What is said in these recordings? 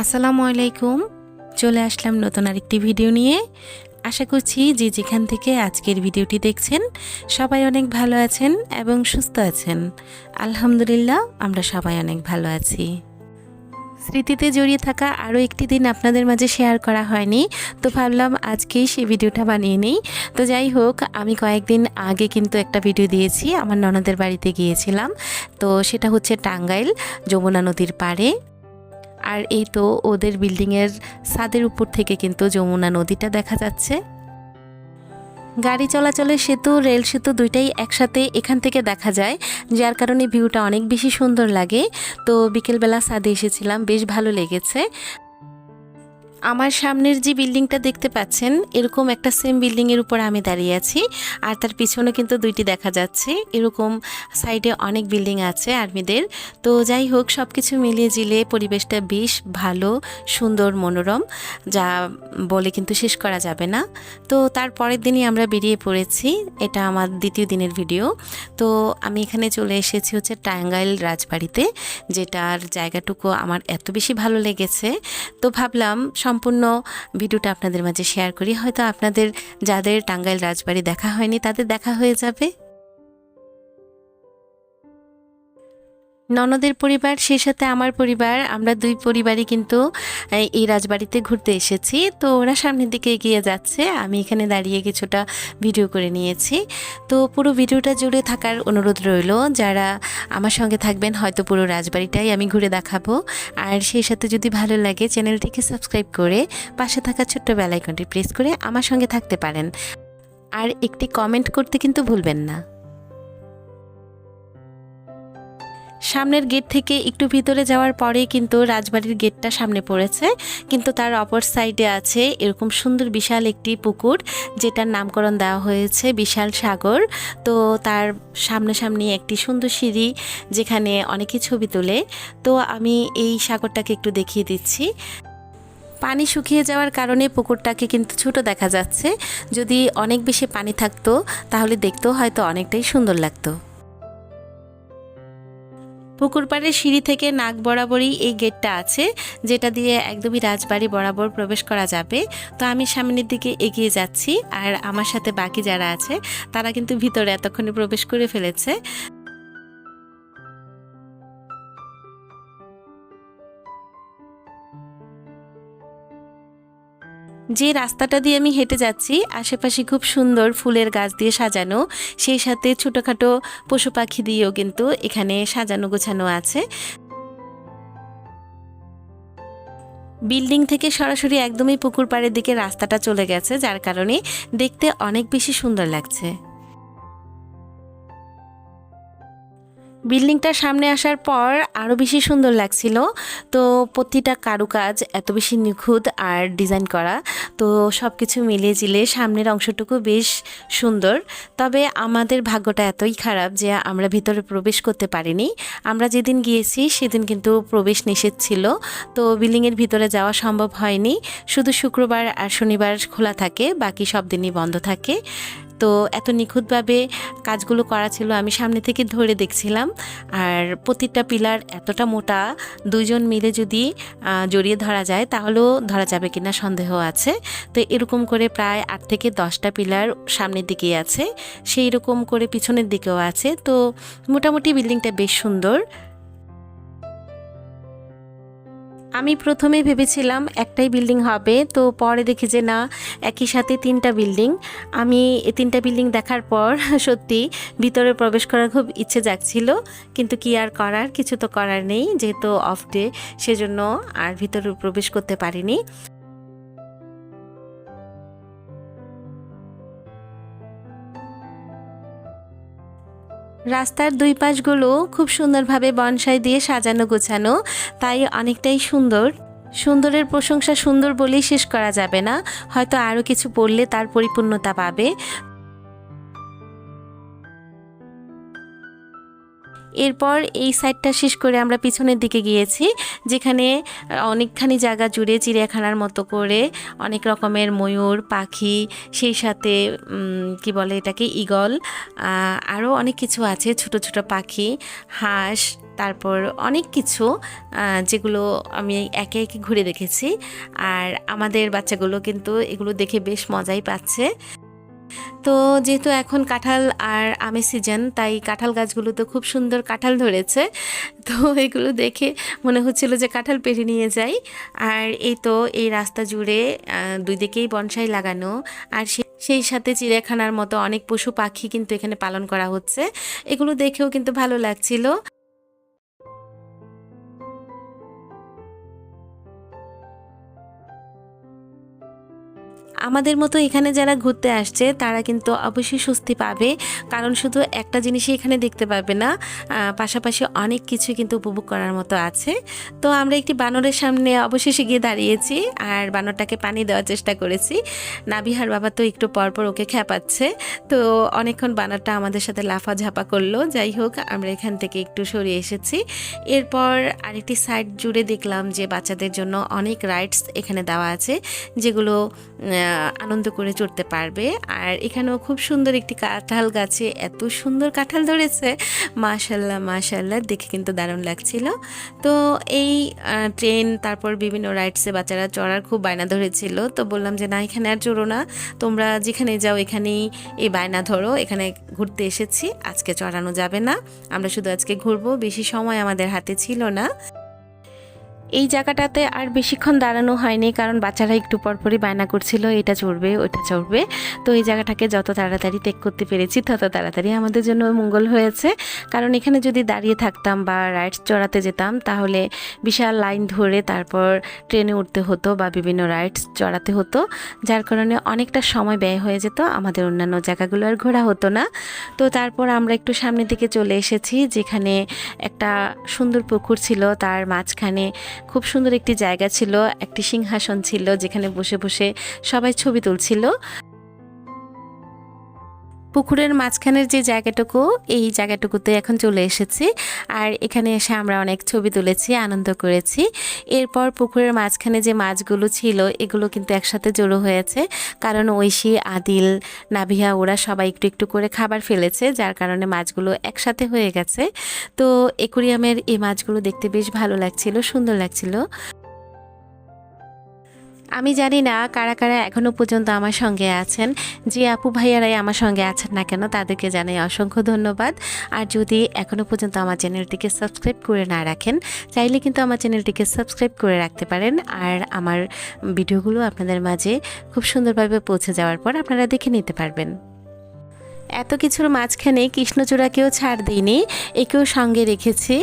আসসালামু আলাইকুম। চলে আসলাম নতুন আরেকটি ভিডিও নিয়ে। আশা করছি যে যেখান থেকে আজকের ভিডিওটি দেখছেন, সবাই অনেক ভালো আছেন এবং সুস্থ আছেন। আলহামদুলিল্লাহ, আমরা সবাই অনেক ভালো আছি। স্মৃতিতে জড়িয়ে থাকা আরও একটি দিন আপনাদের মাঝে শেয়ার করা হয়নি, তো ভাবলাম আজকেই সেই ভিডিওটা বানিয়ে নিই। তো যাই হোক, আমি কয়েকদিন আগে কিন্তু একটা ভিডিও দিয়েছি, আমার ননদের বাড়িতে গিয়েছিলাম। তো সেটা হচ্ছে টাঙ্গাইল, যমুনা নদীর পাড়ে। আর এই তো ওদের বিল্ডিংয়ের ছাদের উপর থেকে কিন্তু যমুনা নদীটা দেখা যাচ্ছে। গাড়ি চলাচলের সেতু, রেল সেতু দুইটাই একসাথে এখান থেকে দেখা যায়, যার কারণে ভিউটা অনেক বেশি সুন্দর লাগে। তো বিকেলবেলা সাদে এসেছিলাম, বেশ ভালো লেগেছে। আমার সামনের যে বিল্ডিংটা দেখতে পাচ্ছেন, এরকম একটা সেম বিল্ডিংয়ের উপর আমি দাঁড়িয়ে আছি। আর তার পিছনে কিন্তু দুইটি দেখা যাচ্ছে। এরকম সাইডে অনেক বিল্ডিং আছে আর্মিদের। তো যাই হোক সব কিছু মিলিয়ে জিলে পরিবেশটা বেশ ভালো, সুন্দর, মনোরম, যা বলে কিন্তু শেষ করা যাবে না। তো তার পরের দিনই আমরা বেরিয়ে পড়েছি। এটা আমার দ্বিতীয় দিনের ভিডিও। তো আমি এখানে চলে এসেছি হচ্ছে টাঙ্গাইল রাজবাড়িতে, যেটার জায়গাটুকু আমার এত বেশি ভালো লেগেছে। তো ভাবলাম সম্পূর্ণ ভিডিওটা আপনাদের মাঝে শেয়ার করি। হয়তো আপনাদের, যাদের টাঙ্গাইল রাজবাড়ি দেখা হয়নি, তাদের দেখা হয়ে যাবে। ননদের পরিবার, সেই সাথে আমার পরিবার, আমরা দুই পরিবারই কিন্তু এই- রাজবাড়িতে ঘুরতে এসেছি। তো ওরা সামনের দিকে এগিয়ে যাচ্ছে, আমি এখানে দাঁড়িয়ে কিছুটা ভিডিও করে নিয়েছি। তো পুরো ভিডিওটা জুড়ে থাকার অনুরোধ রইল, যারা আমার সঙ্গে থাকবেন, হয়তো পুরো রাজবাড়িটাই আমি ঘুরে দেখাবো। আর সেই সাথে যদি ভালো লাগে, চ্যানেলটিকে সাবস্ক্রাইব করে পাশে থাকা ছোট্ট বেলাইকনটি প্রেস করে আমার সঙ্গে থাকতে পারেন। আর একটি কমেন্ট করতে কিন্তু ভুলবেন না। সামনের গেট থেকে একটু ভিতরে যাওয়ার পরেই কিন্তু রাজবাড়ির গেটটা সামনে পড়েছে। কিন্তু তার অপর সাইডে আছে এরকম সুন্দর বিশাল একটি পুকুর, যেটার নামকরণ দেওয়া হয়েছে বিশাল সাগর। তো তার সামনাসামনি একটি সুন্দর সিঁড়ি, যেখানে অনেকে ছবি তোলে। তো আমি এই সাগরটাকে একটু দেখিয়ে দিচ্ছি। পানি শুকিয়ে যাওয়ার কারণে পুকুরটাকে কিন্তু ছোট দেখা যাচ্ছে। যদি অনেক বেশি পানি থাকতো, তাহলে দেখতেও হয়তো অনেকটাই সুন্দর লাগতো। পুকুর পাড়ের সিঁড়ি থেকে নাক বরাবরই এই গেটটা আছে, যেটা দিয়ে একদমই রাজবাড়ি বরাবর প্রবেশ করা যাবে। তো আমি সামনের দিকে এগিয়ে যাচ্ছি, আর আমার সাথে বাকি যারা আছে, তারা কিন্তু ভিতরে এতক্ষণে প্রবেশ করে ফেলেছে। যে রাস্তাটা দিয়ে আমি হেঁটে যাচ্ছি, আশেপাশে খুব সুন্দর ফুলের গাছ দিয়ে সাজানো, সেই সাথে ছোটোখাটো পশু পাখি দিয়েও কিন্তু এখানে সাজানো গোছানো আছে। বিল্ডিং থেকে সরাসরি একদমই পুকুর পাড়ের দিকে রাস্তাটা চলে গেছে, যার কারণে দেখতে অনেক বেশি সুন্দর লাগছে। বিল্ডিংটার সামনে আসার পর আরও বেশি সুন্দর লাগছিল। তো প্রতিটা কারুকাজ এত বেশি নিখুঁত আর ডিজাইন করা। তো সব কিছু মিলিয়ে জিলে সামনের অংশটুকু বেশ সুন্দর। তবে আমাদের ভাগ্যটা এতই খারাপ যে আমরা ভিতরে প্রবেশ করতে পারিনি। আমরা যেদিন গিয়েছি সেদিন কিন্তু প্রবেশ নিষেধ ছিল। তো বিল্ডিংয়ের ভিতরে যাওয়া সম্ভব হয়নি। শুধু শুক্রবার আর শনিবার খোলা থাকে, বাকি সব দিনই বন্ধ থাকে। তো এত নিখুঁতভাবে কাজগুলো করা ছিল, আমি সামনে থেকে ধরে দেখছিলাম। আর প্রতিটা পিলার এতটা মোটা, দুইজন মিলে যদি জড়িয়ে ধরা যায়, তাহলেও ধরা যাবে কিনা সন্দেহ আছে। তো এরকম করে প্রায় আট থেকে দশটা পিলার সামনের দিকেই আছে সেই রকম করে পিছনের দিকেও আছে। তো মোটামুটি বিল্ডিংটা বেশ সুন্দর। আমি প্রথমে ভেবেছিলাম একটাই বিল্ডিং হবে, তো পরে দেখি যে না, একই সাথে তিনটা বিল্ডিং আমি তিনটা বিল্ডিং দেখার পর সত্যি ভিতরে প্রবেশ করার খুব ইচ্ছে যাচ্ছিল কিন্তু কি আর করার? কিছু তো করার নেই, যেহেতু অফ ডে সেজন্য আর ভিতরে প্রবেশ করতে পারিনি। রাস্তার দুই পাশগুলো খুব সুন্দরভাবে বনসাই দিয়ে সাজানো গোছানো, তাই অনেকটাই সুন্দর। সুন্দরের প্রশংসা সুন্দর বলেই শেষ করা যাবে না, হয়তো আরও কিছু পড়লে তার পরিপূর্ণতা পাবে। এরপর এই সাইডটা শেষ করে আমরা পিছনের দিকে গিয়েছি যেখানে অনেকখানি জায়গা জুড়ে চিড়িয়াখানার মতো করে অনেক রকমের ময়ূর পাখি সেই সাথে কি বলে এটাকে আহ, আরও অনেক কিছু আছে ছোট ছোট পাখি হাঁস তারপর অনেক কিছু যেগুলো আমি একে একে ঘুরে দেখেছি। আর আমাদের বাচ্চাগুলো কিন্তু এগুলো দেখে বেশ মজাই পাচ্ছে। তো যেহেতু এখন কাঁঠাল আর আমের সিজন তাই কাঁঠাল গাছগুলোতে খুব সুন্দর কাঁঠাল ধরেছে। তো এগুলো দেখে মনে হচ্ছিল যে কাঁঠাল পেরে নিয়ে যাই। আর এই তো এই রাস্তা জুড়ে দুই দিকেই বনসাই লাগানো। আর সেই সাথে চিড়িয়াখানার মতো অনেক পশু পাখি কিন্তু এখানে পালন করা হচ্ছে। এগুলো দেখেও কিন্তু ভালো লাগছিল। আমাদের মতো এখানে যারা ঘুরতে আসছে, তারা কিন্তু অবশ্যই স্বস্তি পাবে। কারণ শুধু একটা জিনিসই এখানে দেখতে পাবে না পাশাপাশি অনেক কিছু কিন্তু উপভোগ করার মতো আছে। তো আমরা একটি বানরের সামনে অবশেষে গিয়ে দাঁড়িয়েছি আর বানরটাকে পানি দেওয়ার চেষ্টা করেছি। নাবিহার বাবা তো একটু পরপর ওকে খেপাচ্ছে। তো অনেকক্ষণ বানরটা আমাদের সাথে লাফা ঝাপা করল। যাই হোক, আমরা এখান থেকে একটু সরিয়ে এসেছি। এরপর আরেকটি সাইড জুড়ে দেখলাম যে বাচ্চাদের জন্য অনেক রাইডস এখানে দেওয়া আছে, যেগুলো আনন্দ করে চড়তে পারবে। আর এখানেও খুব সুন্দর একটি কাঁঠাল গাছে এত সুন্দর কাঁঠাল ধরেছে। মাশাল্লাহ মাশাল্লাহ, দেখে কিন্তু দারুণ লাগছিল। তো এই ট্রেন তারপর বিভিন্ন রাইডসে বাচ্চারা চড়ার খুব বায়না ধরেছিল। তো বললাম যে, না, এখানে আর চড়ো না। তোমরা যেখানে যাও, এখানেই এই বায়না ধরো। এখানে ঘুরতে এসেছি। আজকে চড়ানো যাবে না। আমরা শুধু আজকে ঘুরবো। বেশি সময় আমাদের হাতে ছিল না। এই জায়গাটাতে আর বেশিক্ষণ দাঁড়ানো হয়নি, কারণ বাচ্চারা একটু পরপরই বায়না করছিল, এটা চড়বে ওটা চড়বে। তো এই জায়গাটাকে যত তাড়াতাড়ি ত্যাগ করতে পেরেছি, তত তাড়াতাড়ি আমাদের জন্য মঙ্গল হয়েছে। কারণ এখানে যদি দাঁড়িয়ে থাকতাম বা রাইডস চড়াতে যেতাম, তাহলে বিশাল লাইন ধরে তারপর ট্রেনে উঠতে হতো বা বিভিন্ন রাইডস চড়াতে হতো, যার কারণে অনেকটা সময় ব্যয় হয়ে যেত, আমাদের অন্যান্য জায়গাগুলো আর ঘোরা হতো না। তো তারপর আমরা একটু সামনের দিকে চলে এসেছি, যেখানে একটা সুন্দর পুকুর ছিল, তার মাঝখানে খুব সুন্দর একটি জায়গা ছিল একটি সিংহাসন ছিল যেখানে বসে বসে সবাই ছবি তুলছিল। পুকুরের মাঝখানের যে জায়গাটুকু, এই জায়গাটুকুতে এখন চলে এসেছি। আর এখানে এসে আমরা অনেক ছবি তুলেছি, আনন্দ করেছি। এরপর পুকুরের মাঝখানে যে মাছগুলো ছিল, এগুলো কিন্তু একসাথে জড়ো হয়েছে। কারণ ঐশী, আদিল, নাভিয়া, ওরা সবাই একটু একটু করে খাবার ফেলেছে, যার কারণে মাছগুলো একসাথে হয়ে গেছে। তো একুরিয়ামের এই মাছগুলো দেখতে বেশ ভালো লাগছিল, সুন্দর লাগছিল। আমি জানি না কারা কারা এখনও পর্যন্ত আমার সঙ্গে আছেন, যে আপু ভাইয়ারাই আমার সঙ্গে আছেন না কেন তাদেরকে জানাই অসংখ্য ধন্যবাদ। আর যদি এখনও পর্যন্ত আমার চ্যানেলটিকে সাবস্ক্রাইব করে না রাখেন, চাইলে কিন্তু আমার চ্যানেলটিকে সাবস্ক্রাইব করে রাখতে পারেন। আর আমার ভিডিওগুলো আপনাদের মাঝে খুব সুন্দরভাবে পৌঁছে যাওয়ার পর আপনারা দেখে নিতে পারবেন। এত কিছুর মাঝখানে কৃষ্ণচূড়াকেও ছাড় দিইনি, একেও সঙ্গে রেখেছি।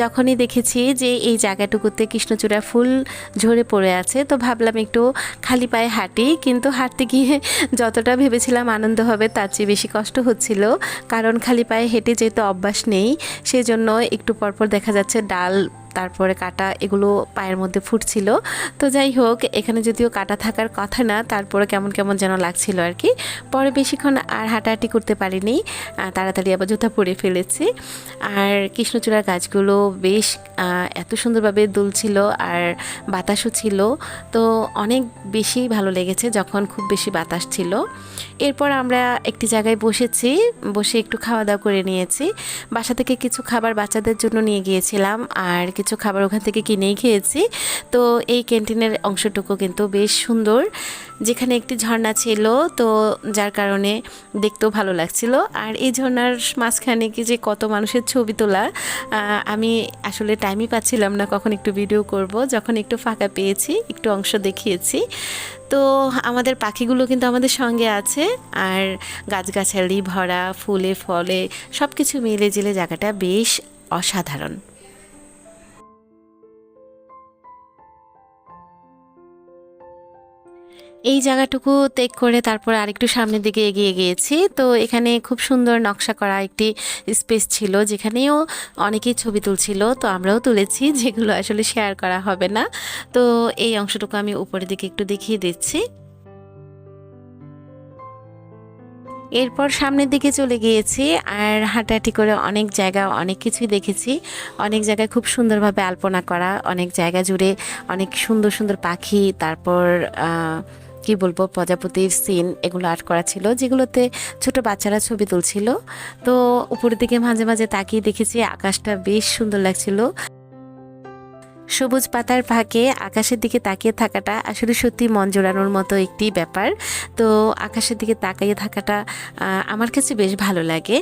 যখনই দেখেছি যে এই জায়গাটুকুতে কৃষ্ণচূড়া ফুল ঝরে পড়ে আছে, তো ভাবলাম একটু খালি পায়ে হাঁটি। কিন্তু হাঁটতে গিয়ে যতটা ভেবেছিলাম আনন্দ হবে, তার চেয়ে বেশি কষ্ট হচ্ছিল। কারণ খালি পায়ে হেঁটে যেহেতু অভ্যাস নেই, সেজন্য একটু পরপর দেখা যাচ্ছে ডাল তারপরে কাটা এগুলো পায়ের মধ্যে ফুটছিল। তো যাই হোক, এখানে যদিও কাটা থাকার কথা না, তারপরে কেমন কেমন যেন লাগছিল আর কি। পরে বেশিক্ষণ আর হাঁটাহাঁটি করতে পারিনি তাড়াতাড়ি আবার জুতা পরে ফেলেছি। আর কৃষ্ণচূড়ার গাছগুলো বেশ এত সুন্দরভাবে দুলছিল আর বাতাসও ছিল। তো অনেক বেশি ভালো লেগেছে যখন খুব বেশি বাতাস ছিল। এরপর আমরা একটি জায়গায় বসেছি, বসে একটু খাওয়া দাওয়া করে নিয়েছি। বাসা থেকে কিছু খাবার বাচ্চাদের জন্য নিয়ে গিয়েছিলাম। আর কিছু খাবার ওখান থেকে কিনেই খেয়েছি। তো এই ক্যান্টিনের অংশটুকু কিন্তু বেশ সুন্দর। যেখানে একটি ঝর্ণা ছিল, তো যার কারণে দেখতেও ভালো লাগছিল। আর এই ঝর্ণার মাঝখানে কি যে কত মানুষের ছবি তোলা আমি আসলে টাইমই পাচ্ছিলাম না কখন একটু ভিডিও করব। যখন একটু ফাঁকা পেয়েছি, একটু অংশ দেখিয়েছি। তো আমাদের পাখিগুলো কিন্তু আমাদের সঙ্গে আছে। আর গাছগাছালি, ভরা, ফুলে, ফলে সব কিছু মিলে জিলে জায়গাটা বেশ অসাধারণ। এই জায়গাটুকু ত্যাগ করে তারপর আরেকটু সামনের দিকে এগিয়ে গিয়েছি। তো এখানে খুব সুন্দর নকশা করা একটি স্পেস ছিল যেখানেও অনেকেই ছবি তুলছিল। তো আমরাও তুলেছি, যেগুলো আসলে শেয়ার করা হবে না। তো এই অংশটুকু আমি উপরের দিকে একটু দেখিয়ে দিচ্ছি। এরপর সামনের দিকে চলে গিয়েছি আর হাঁটাহাঁটি করে অনেক জায়গা, অনেক কিছুই দেখেছি। অনেক জায়গায় খুব সুন্দরভাবে আলপনা করা, অনেক জায়গা জুড়ে অনেক সুন্দর সুন্দর পাখি, তারপর কি বলব, প্রজাপতির সিন এগুলো আর্ট করা ছিল, যেগুলোতে ছোট বাচ্চারা ছবি তুলছিল। তো উপরের দিকে মাঝে মাঝে তাকিয়ে দেখেছি আকাশটা বেশ সুন্দর লাগছিল। সবুজ পাতার ফাঁকে আকাশের দিকে তাকিয়ে থাকাটা আসলে সত্যি মন জোড়ানোর মতো একটি ব্যাপার। তো আকাশের দিকে তাকিয়ে থাকাটা আমার কাছে বেশ ভালো লাগে।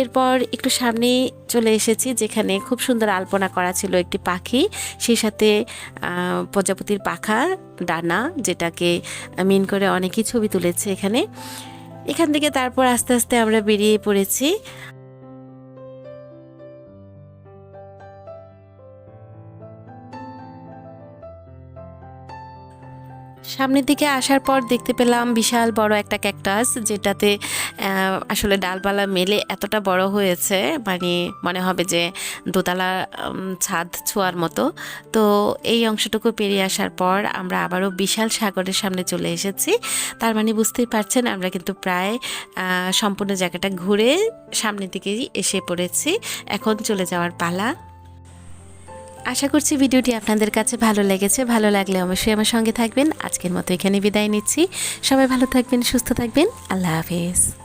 এরপর একটু সামনে চলে এসেছি যেখানে খুব সুন্দর আলপনা করা ছিল একটি পাখি। সেই সাথে প্রজাপতির পাখা, ডানা, যেটাকে মিন করে অনেকেই ছবি তুলেছে এখানে। এখান থেকে তারপর আস্তে আস্তে আমরা বেরিয়ে পড়েছি। সামনের দিকে আসার পর দেখতে পেলাম বিশাল বড় একটা ক্যাকটাস, যেটাতে আসলে ডালপালা মেলে এতটা বড় হয়েছে মানে মনে হবে যে দোতলা ছাদ ছোঁয়ার মতো। তো এই অংশটুকু পেরিয়ে আসার পর আমরা আবারও বিশাল সাগরের সামনে চলে এসেছি। তার মানে বুঝতেই পারছেন, আমরা কিন্তু প্রায় সম্পূর্ণ জায়গাটা ঘুরে সামনের দিকেই এসে পড়েছি। এখন চলে যাওয়ার পালা। আশা করছি ভিডিওটি আপনাদের কাছে ভালো লেগেছে। ভালো লাগলে অবশ্যই আমার সঙ্গে থাকবেন। আজকের মতো এখানে বিদায় নিচ্ছি। সবাই ভালো থাকবেন, সুস্থ থাকবেন। আল্লাহ হাফিজ।